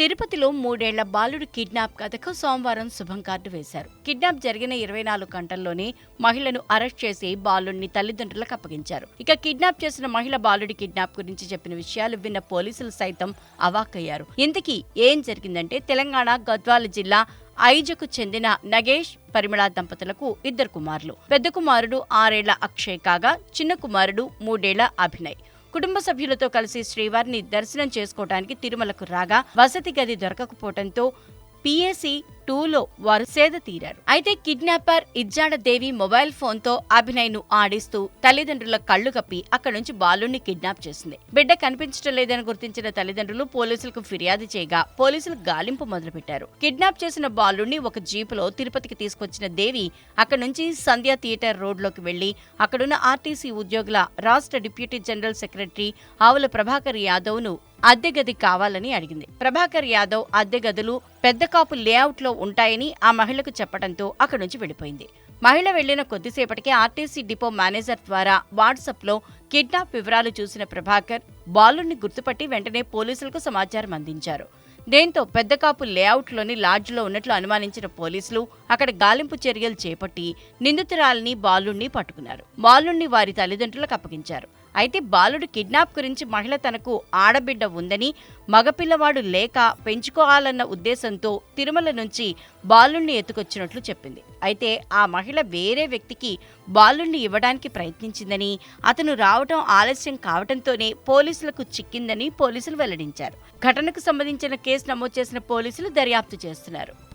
తిరుపతిలో మూడేళ్ళ బాలుడు కిడ్నాప్ కథకు సోమవారం శుభం కార్డు వేశారు. కిడ్నాప్ జరిగిన ఇరవై నాలుగు గంటల్లోనే మహిళను అరెస్ట్ చేసి బాలుడిని తల్లిదండ్రులకు అప్పగించారు. ఇక కిడ్నాప్ చేసిన మహిళ బాలుడి కిడ్నాప్ గురించి చెప్పిన విషయాలు విన్న పోలీసులు సైతం అవాక్కయ్యారు. ఇంతకీ ఏం జరిగిందంటే తెలంగాణ గద్వాల జిల్లా ఐజకు చెందిన నగేష్ పరిమళ దంపతులకు ఇద్దరు కుమారులు. పెద్ద కుమారుడు ఆరేళ్ళ అక్షయ్ కాగా చిన్న కుమారుడు మూడేళ్ళ అభినయ్. కుటుంబ సభ్యులతో కలిసి శ్రీవారిని దర్శనం చేసుకోవడానికి తిరుమలకు రాగా వసతి గది దొరకకపోవడంతో పిఎసి టూలో వారు సేద తీరారు. అయితే కిడ్నాపర్ ఇజ్జాడ దేవి మొబైల్ ఫోన్తో ఆడిస్తూ తల్లిదండ్రుల కళ్ళు కప్పి అక్కడి నుంచి బాలుని కిడ్నాప్ చేసింది. బిడ్డ కనిపించడం లేదని గుర్తించిన తల్లిదండ్రులు పోలీసులకు ఫిర్యాదు చేయగా పోలీసులు గాలింపు మొదలుపెట్టారు. కిడ్నాప్ చేసిన బాలుని ఒక జీపులో తిరుపతికి తీసుకొచ్చిన దేవి అక్కడి నుంచి సంధ్యా థియేటర్ రోడ్లోకి వెళ్ళి అక్కడున్న ఆర్టీసీ ఉద్యోగుల రాష్ట్ర డిప్యూటీ జనరల్ సెక్రటరీ ఆవుల ప్రభాకర్ యాదవ్ను అద్దె గది కావాలని అడిగింది. ప్రభాకర్ యాదవ్ అద్దె గదులు పెద్ద కాపు లేఅవుట్లో ఉంటాయని ఆ మహిళకు చెప్పడంతో అక్కడి నుంచి వెళ్ళిపోయింది. మహిళ వెళ్ళిన కొద్దిసేపటికే ఆర్టీసీ డిపో మేనేజర్ ద్వారా వాట్సాప్లో కిడ్నాప్ వివరాలు చూసిన ప్రభాకర్ బాలుని గుర్తుపట్టి వెంటనే పోలీసులకు సమాచారం అందించారు. దీంతో పెద్దకాపు లేఅవుట్లోని లాడ్జ్లో ఉన్నట్లు అనుమానించిన పోలీసులు అక్కడ గాలింపు చర్యలు చేపట్టి నిందితురాలిని బాలుణ్ణి పట్టుకున్నారు. బాలుణ్ణి వారి తల్లిదండ్రులకు అప్పగించారు. అయితే బాలుడు కిడ్నాప్ గురించి మహిళ తనకు ఆడబిడ్డ ఉందని మగపిల్లవాడు లేక పెంచుకోవాలన్న ఉద్దేశంతో తిరుమల నుంచి బాలుణ్ణి ఎత్తుకొచ్చినట్లు చెప్పింది. అయితే ఆ మహిళ వేరే వ్యక్తికి బాలుణ్ణి ఇవ్వడానికి ప్రయత్నించిందని అతను రావటం ఆలస్యం కావటంతోనే పోలీసులకు చిక్కిందని పోలీసులు వెల్లడించారు. ఘటనకు సంబంధించిన కేసు నమోదు చేసిన పోలీసులు దర్యాప్తు చేస్తున్నారు.